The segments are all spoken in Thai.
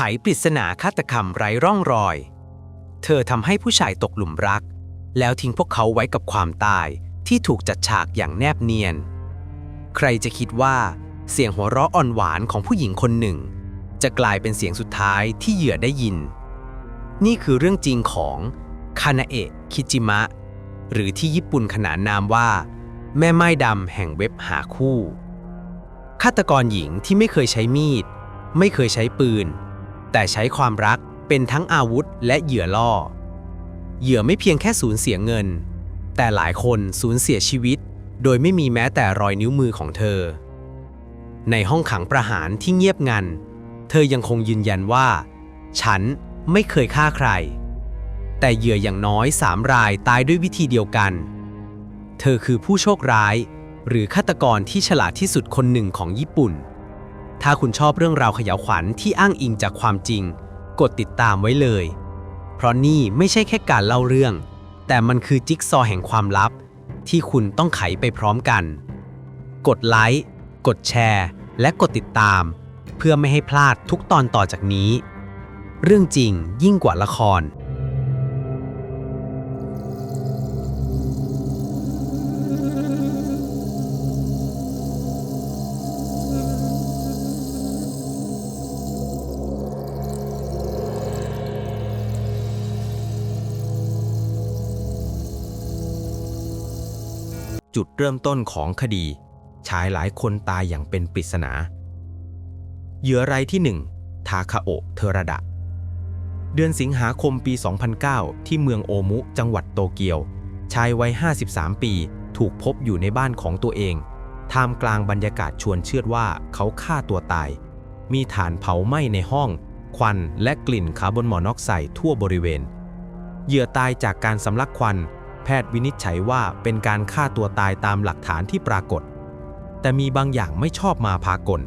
ไขปริศนาฆาตกรรมไร้ร่องรอย เธอทำให้ผู้ชายตกหลุมรัก แล้วทิ้งพวกเขาไว้กับความตายที่ถูกจัดฉากอย่างแนบเนียน ใครจะคิดว่า เสียงหัวเราะอ่อนหวานของผู้หญิงคนหนึ่ง จะกลายเป็นเสียงสุดท้ายที่เหยื่อได้ยิน นี่คือเรื่องจริงของคานาเอะคิจิมะ หรือที่ญี่ปุ่นขนานนามว่า แม่ไม้ดำแห่งเว็บหาคู่ฆาตกรหญิงที่ไม่เคยใช้มีด ไม่เคยใช้ปืน แต่ใช้ความรักเป็นทั้งอาวุธและเหยื่อล่อ เหยื่อไม่เพียงแค่สูญเสียเงิน แต่หลายคนสูญเสียชีวิต โดยไม่มีแม้แต่รอยนิ้วมือของเธอ ในห้องขังประหารที่เงียบงัน เธอยังคงยืนยันว่า ฉันไม่เคยฆ่าใคร แต่เหยื่ออย่างน้อยสามรายตายด้วยวิธีเดียวกัน เธอคือผู้โชคร้าย หรือฆาตกรที่ฉลาดที่สุดคนหนึ่งของญี่ปุ่น ถ้าคุณชอบเรื่องราวขยาวขวัญที่อ้างอิงจากความจริง กดติดตามไว้เลย เพราะนี่ไม่ใช่แค่การเล่าเรื่อง แต่มันคือจิ๊กซอว์แห่งความลับ ที่คุณต้องไขไปพร้อมกัน กดไลค์กดแชร์ และกดติดตาม เพื่อไม่ให้พลาดทุกตอนต่อจากนี้ เรื่องจริงยิ่งกว่าละคร จุดเริ่มต้นของคดี ชายหลายคนตายอย่างเป็นปริศนา เหยื่อรายที่ 1 ทาคาโอะเทระดะ เดือนสิงหาคมปี 2009 ที่เมืองโอมุ จังหวัดโตเกียว ชายวัย 53 ปีถูกพบอยู่ในบ้านของตัวเอง ท่ามกลางบรรยากาศชวนเชื่อว่าเขาฆ่าตัวตาย มีฐานเผาไหม้ในห้อง ควันและกลิ่นคาร์บอนมอนอกไซด์ทั่วบริเวณ เหยื่อตายจากการสำลักควัน พทย์วินิจฉัยว่าเป็นการฆ่าตัวตายตามหลักฐานที่ปรากฏ แต่มีบางอย่างไม่ชอบมาพากล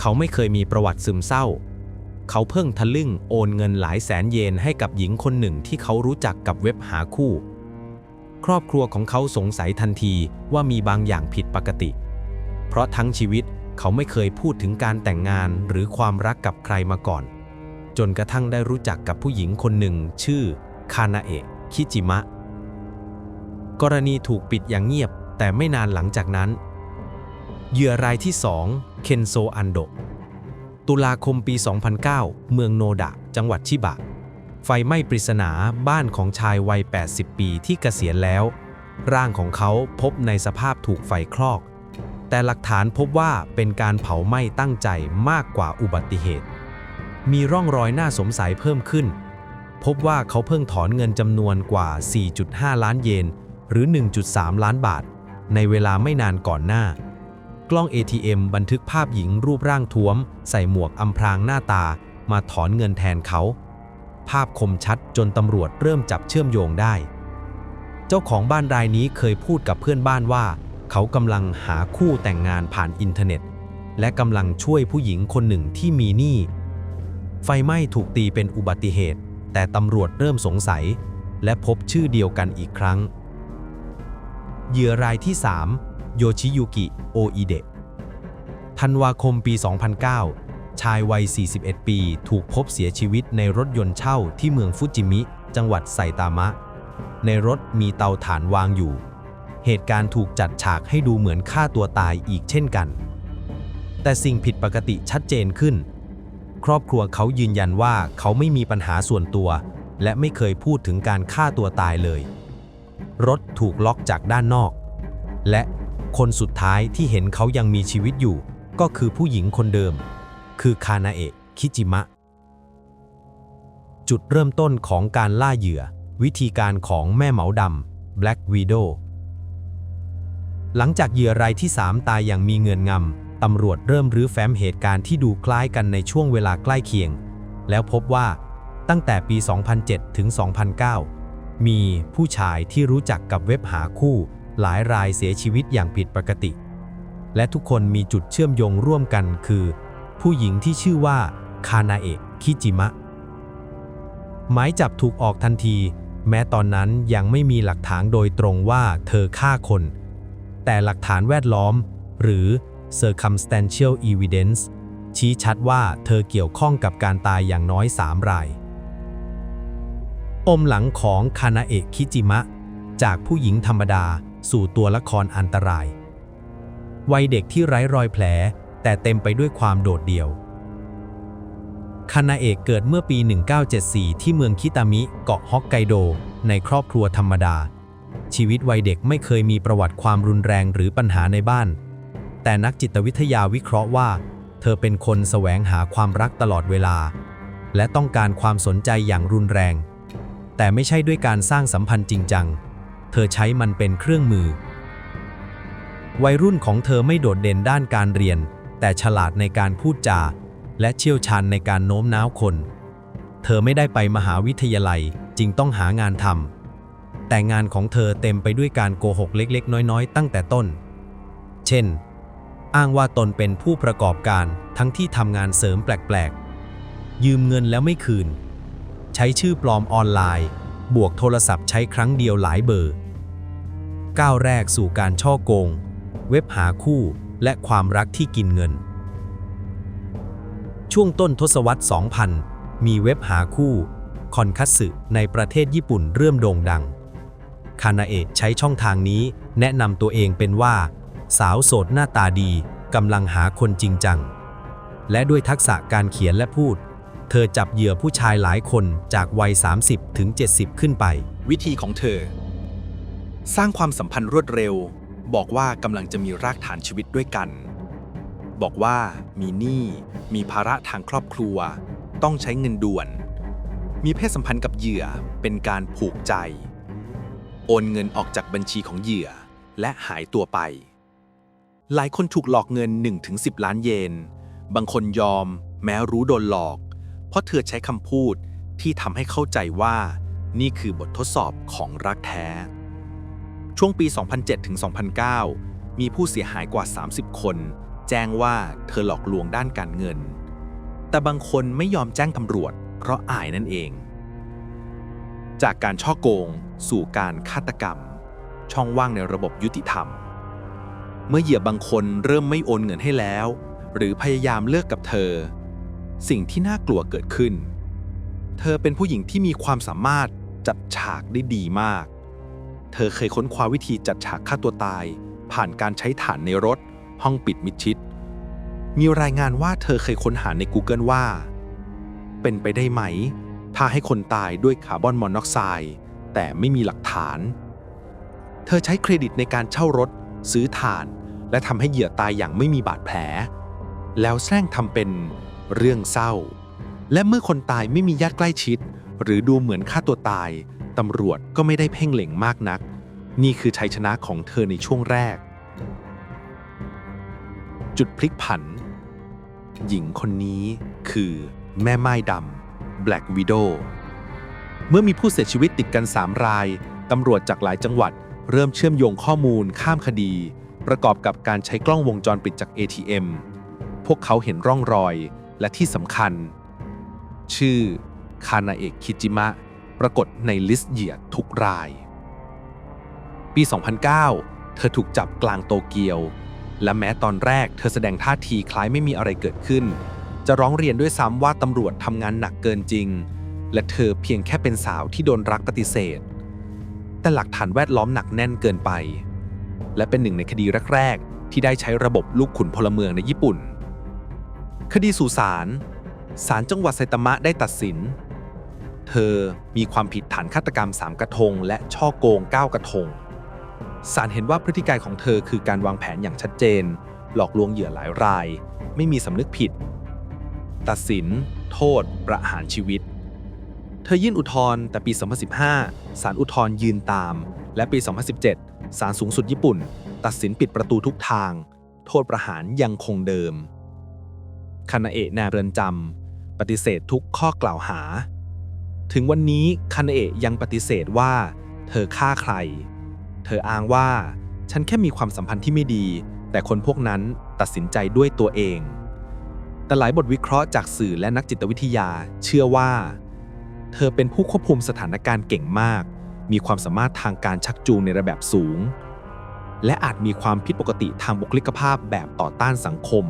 เขาไม่เคยมีประวัติซึมเศร้า เขาเพิ่งทะลึ่งโอนเงินหลายแสนเยนให้กับหญิงคนหนึ่งที่เขารู้จักกับเว็บหาคู่ ครอบครัวของเขาสงสัยทันทีว่ามีบางอย่างผิดปกติ เพราะทั้งชีวิตเขาไม่เคยพูดถึงการแต่งงานหรือความรักกับใครมาก่อน จนกระทั่งได้รู้จักกับผู้หญิงคนหนึ่งชื่อคานาเอะ คิจิมะ กรณีถูกปิดอย่างเงียบแต่ไม่นานหลังจากนั้น เหยื่อรายที่ 2 เคนโซอันโดะตุลาคมปี 2009 เมืองโนดะ จังหวัดชิบะ ไฟไหม้ปริศนาบ้านของชายวัย 80 ปีที่เกษียณแล้ว ร่างของเขาพบในสภาพถูกไฟคลอก แต่หลักฐานพบว่าเป็นการเผาไหม้ตั้งใจมากกว่าอุบัติเหตุ มีร่องรอยน่าสงสัยเพิ่มขึ้น พบว่าเขาเพิ่งถอนเงินจำนวนกว่า 4.5 ล้านเยน หรือ 1.3 ล้านบาท ในเวลาไม่นานก่อนหน้า กล้อง ATM บันทึกภาพหญิงรูปร่างท้วม ใส่หมวกอำพรางหน้าตา มาถอนเงินแทนเขา ภาพคมชัดจนตำรวจเริ่มจับเชื่อมโยงได้ เจ้าของบ้านรายนี้เคยพูดกับเพื่อนบ้านว่า เขากำลังหาคู่แต่งงานผ่านอินเทอร์เน็ต และกำลังช่วยผู้หญิงคนหนึ่งที่มีหนี้ไฟไหม้ถูกตีเป็นอุบัติเหตุ แต่ตำรวจเริ่มสงสัย และพบชื่อเดียวกันอีกครั้ง เหยื่อรายที่ 3 โยชิยุกิ โออิเดะธันวาคมปี 2009 ชายวัย 41 ปีถูกพบเสียชีวิตในรถยนต์เช่าที่เมืองฟุจิมิ จังหวัดไซตามะ ในรถมีเตาถ่านวางอยู่ เหตุการณ์ถูกจัดฉากให้ดูเหมือนฆ่าตัวตายอีกเช่นกัน แต่สิ่งผิดปกติชัดเจนขึ้น ครอบครัวเขายืนยันว่าเขาไม่มีปัญหาส่วนตัว และไม่เคยพูดถึงการฆ่าตัวตายเลย รถถูกล็อกจากด้านนอก และคนสุดท้ายที่เห็นเขายังมีชีวิตอยู่ ก็คือผู้หญิงคนเดิม คือคานาเอะคิจิมะ จุดเริ่มต้นของการล่าเหยื่อ วิธีการของแม่เหมาดำ Black Widow หลังจากเหยื่อรายที่ 3 ตายอย่างมีเงินงำ ตำรวจเริ่มรื้อแฟ้มเหตุการณ์ที่ดูคล้ายกันในช่วงเวลาใกล้เคียง แล้วพบว่าตั้งแต่ปี 2007 ถึง 2009 มีผู้ชายที่รู้จักกับเว็บหาคู่ หลายรายเสียชีวิตอย่างผิดปกติ และทุกคนมีจุดเชื่อมโยงร่วมกันคือ ผู้หญิงที่ชื่อว่าคานาเอะคิจิมะ หมายจับถูกออกทันที แม้ตอนนั้นยังไม่มีหลักฐานโดยตรงว่าเธอฆ่าคน แต่หลักฐานแวดล้อม หรือ circumstantial evidence ชี้ชัดว่าเธอเกี่ยวข้องกับการตายอย่างน้อยสามรายปมหลังของคานาเอะคิจิมะ จากผู้หญิงธรรมดาสู่ตัวละครอันตราย วัยเด็กที่ไร้รอยแผล แต่เต็มไปด้วยความโดดเดี่ยว คานาเอะเกิดเมื่อปี 1974 ที่เมืองคิตามิ เกาะฮอกไกโด ในครอบครัวธรรมดา ชีวิตวัยเด็กไม่เคยมีประวัติความรุนแรงหรือปัญหาในบ้าน แต่นักจิตวิทยาวิเคราะห์ว่า เธอเป็นคนแสวงหาความรักตลอดเวลา และต้องการความสนใจอย่างรุนแรง แต่ไม่ใช่ด้วยการสร้างสัมพันธ์จริงจัง เธอใช้มันเป็นเครื่องมือ วัยรุ่นของเธอไม่โดดเด่นด้านการเรียน แต่ฉลาดในการพูดจา และเชี่ยวชาญในการโน้มน้าวคน เธอไม่ได้ไปมหาวิทยาลัยจึงต้องหางานทำแต่งานของเธอเต็มไปด้วยการโกหกเล็กๆ น้อยๆ ตั้งแต่ต้น เช่น อ้างว่าตนเป็นผู้ประกอบการทั้งที่ทำงานเสริมแปลกๆ ยืมเงินแล้วไม่คืน ใช้ชื่อปลอมออนไลน์ บวกโทรศัพท์ใช้ครั้งเดียวหลายเบอร์ ก้าวแรกสู่การช่อโกง เว็บหาคู่และความรักที่กินเงิน ช่วงต้นทศวรรษ 2000 มีเว็บหาคู่ คอนคัตสึในประเทศญี่ปุ่นเริ่มโด่งดัง คานาเอะใช้ช่องทางนี้แนะนำตัวเองเป็นว่า สาวโสดหน้าตาดีกำลังหาคนจริงจัง และด้วยทักษะการเขียนและพูด เธอจับเหยื่อผู้ชายหลายคนจากวัย 30 ถึง 70 ขึ้นไป วิธีของเธอ สร้างความสัมพันธ์รวดเร็ว บอกว่ากำลังจะมีรากฐานชีวิตด้วยกัน บอกว่ามีหนี้มีภาระทางครอบครัว ต้องใช้เงินด่วน มีเพศสัมพันธ์กับเหยื่อเป็นการผูกใจ โอนเงินออกจากบัญชีของเหยื่อและหายตัวไป หลายคนถูกหลอกเงิน 1-10 ล้านเยน บางคนยอม แม้รู้โดนหลอก เพราะเธอใช้คำพูดที่ทำให้เข้าใจว่า นี่คือบททดสอบของรักแท้ ช่วงปี 2007ถึง2009 มีผู้เสียหายกว่า 30 คน แจ้งว่าเธอหลอกลวงด้านการเงิน แต่บางคนไม่ยอมแจ้งตำรวจ เพราะอายนั่นเอง จากการช่อโกง สู่การฆาตกรรม ช่องว่างในระบบยุติธรรม เมื่อเหยื่อบางคนเริ่มไม่โอนเงินให้แล้ว หรือพยายามเลิกกับเธอ สิ่งที่น่ากลัวเกิดขึ้น เธอเป็นผู้หญิงที่มีความสามารถจัดฉากได้ดีมาก เธอเคยค้นคว้าวิธีจัดฉากฆ่าตัวตาย ผ่านการใช้ฐานในรถ ห้องปิดมิดชิด มีรายงานว่าเธอเคยค้นหาใน Google ว่า เป็นไปได้ไหม ถ้าให้คนตายด้วยคาร์บอนมอนอกไซด์แต่ไม่มีหลักฐาน เธอใช้เครดิตในการเช่ารถ ซื้อถ่าน และทำให้เหยื่อตายอย่างไม่มีบาดแผล แล้วแสร้งทำเป็นเรื่องเศร้า และเมื่อคนตายไม่มีญาติใกล้ชิด หรือดูเหมือนฆ่าตัวตายตำรวจก็ไม่ได้เพ่งเล็งมากนัก นี่คือชัยชนะของเธอในช่วงแรก จุดพลิกผัน หญิงคนนี้คือแม่ไม้ดำ Black Widow เมื่อมีผู้เสียชีวิตติดกัน 3 ราย ตำรวจจากหลายจังหวัด เริ่มเชื่อมโยงข้อมูลข้ามคดี ประกอบกับการใช้กล้องวงจรปิดจาก ATM พวกเขาเห็นร่องรอยและที่สำคัญ ชื่อคานาเอะคิจิมะ ปรากฏในลิสต์เหยื่อทุกราย ปี 2009 เธอถูกจับกลางโตเกียว และแม้ตอนแรกเธอแสดงท่าทีคล้ายไม่มีอะไรเกิดขึ้น จะร้องเรียนด้วยซ้ำว่าตำรวจทำงานหนักเกินจริง และเธอเพียงแค่เป็นสาวที่โดนรักปฏิเสธ แต่หลักฐานแวดล้อมหนักแน่นเกินไป และเป็นหนึ่งในคดีแรก ๆ ที่ได้ใช้ระบบลูกขุนพลเมืองในญี่ปุ่น คดีสู่ศาลศาลจังหวัดไซตามะได้ตัดสิน เธอมีความผิดฐานฆาตกรรม 3 กระทง และช่อโกง 9 กระทงศาลเห็นว่าพฤติการของเธอคือการวางแผนอย่างชัดเจน หลอกลวงเหยื่อหลายราย ไม่มีสำนึกผิด ตัดสิน โทษ ประหารชีวิต เธอยื่นอุทธรณ์แต่ปี 2015ศาลอุทธรณ์ยืนตาม และปี 2017 ศาลสูงสุดญี่ปุ่น ตัดสินปิดประตูทุกทาง โทษประหารยังคงเดิม คานาเอะนเรือนจำปฏิเสธทุกข้อกล่าวหา ถึงวันนี้คานาเอะยังปฏิเสธว่า เธอฆ่าใคร เธออ้างว่า ฉันแค่มีความสัมพันธ์ที่ไม่ดี แต่คนพวกนั้นตัดสินใจด้วยตัวเอง แต่หลายบทวิเคราะห์จากสื่อและนักจิตวิทยาเชื่อว่า เธอเป็นผู้ควบคุมสถานการณ์เก่งมาก มีความสามารถทางการชักจูงในระดับสูง และอาจมีความผิดปกติทางบุคลิกภาพแบบต่อต้านสังคม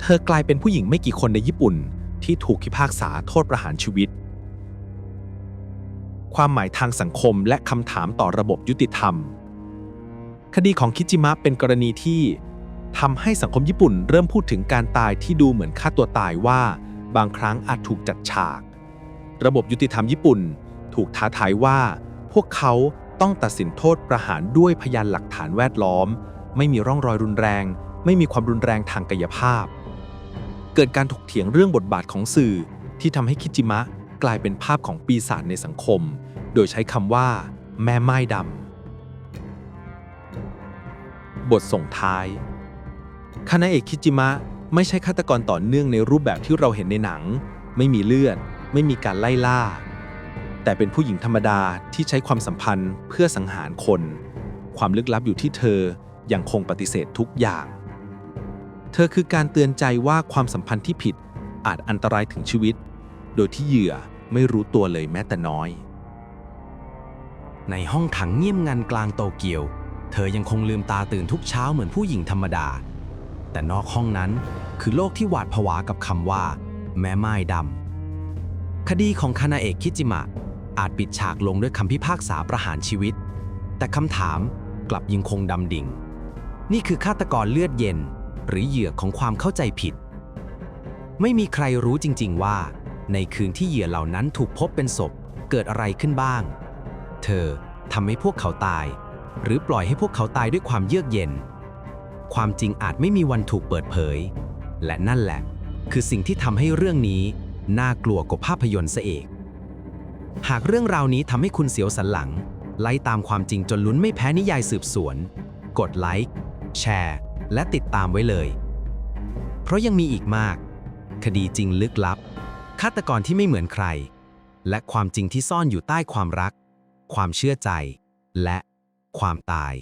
เธอกลายเป็นผู้หญิงไม่กี่คนในญี่ปุ่นที่ถูกพิพากษาโทษประหารชีวิต ความหมายทางสังคมและคำถามต่อระบบยุติธรรม คดีของคิจิมะเป็นกรณีที่ทำให้สังคมญี่ปุ่นเริ่มพูดถึงการตายที่ดูเหมือนฆ่าตัวตายว่า บางครั้งอาจถูกจัดฉาก ระบบยุติธรรมญี่ปุ่น ถูกท้าทายว่า พวกเขาต้องตัดสินโทษประหารด้วยพยานหลักฐานแวดล้อม ไม่มีร่องรอยรุนแรง ไม่มีความรุนแรงทางกายภาพ เกิดการถกเถียงเรื่องบทบาทของสื่อที่ทำให้คิจิมะกลายเป็นภาพของปีศาจในสังคม โดยใช้คำว่า แม่ไม้ดำ บทส่งท้ายคานาเอะคิจิมะไม่ใช่ฆาตกรต่อเนื่องในรูปแบบที่เราเห็นในหนัง ไม่มีเลือด ไม่มีการไล่ล่า แต่เป็นผู้หญิงธรรมดาที่ใช้ความสัมพันธ์เพื่อสังหารคน ความลึกลับอยู่ที่เธอยังคงปฏิเสธทุกอย่าง เธอคือการเตือนใจว่าความสัมพันธ์ที่ผิดอาจอันตรายถึงชีวิต โดยที่เหยื่อไม่รู้ตัวเลยแม้แต่น้อย ในห้องขังเงียบงันกลางโตเกียว เธอยังคงลืมตาตื่นทุกเช้าเหมือนผู้หญิงธรรมดา แต่นอกห้องนั้นคือโลกที่หวาดผวากับคำว่า แม่ไม้ดำคดีของคานาเอะคิจิมะ อาจปิดฉากลงด้วยคำพิพากษาประหารชีวิต แต่คำถามกลับยังคงดำดิ่ง นี่คือฆาตกรเลือดเย็น หรือเหยื่อของความเข้าใจผิด ไม่มีใครรู้จริง ๆ ว่า ในคืนที่เหยื่อเหล่านั้นถูกพบเป็นศพเกิดอะไรขึ้นบ้าง เธอทำให้พวกเขาตาย หรือปล่อยให้พวกเขาตายด้วยความเยือกเย็น ความจริงอาจไม่มีวันถูกเปิดเผย และนั่นแหละ คือสิ่งที่ทำให้เรื่องนี้น่ากลัวกว่าภาพยนตร์ซะเอง หากเรื่องราวนี้ทำให้คุณเสียวสันหลัง ไล่ตามความจริงจนลุ้นไม่แพ้นิยายสืบสวน กดไลค์ แชร์ และติดตามไว้เลย เพราะยังมีอีกมาก คดีจริงลึกลับ ฆาตกรที่ไม่เหมือนใคร และความจริงที่ซ่อนอยู่ใต้ความรัก ความเชื่อใจ และความตาย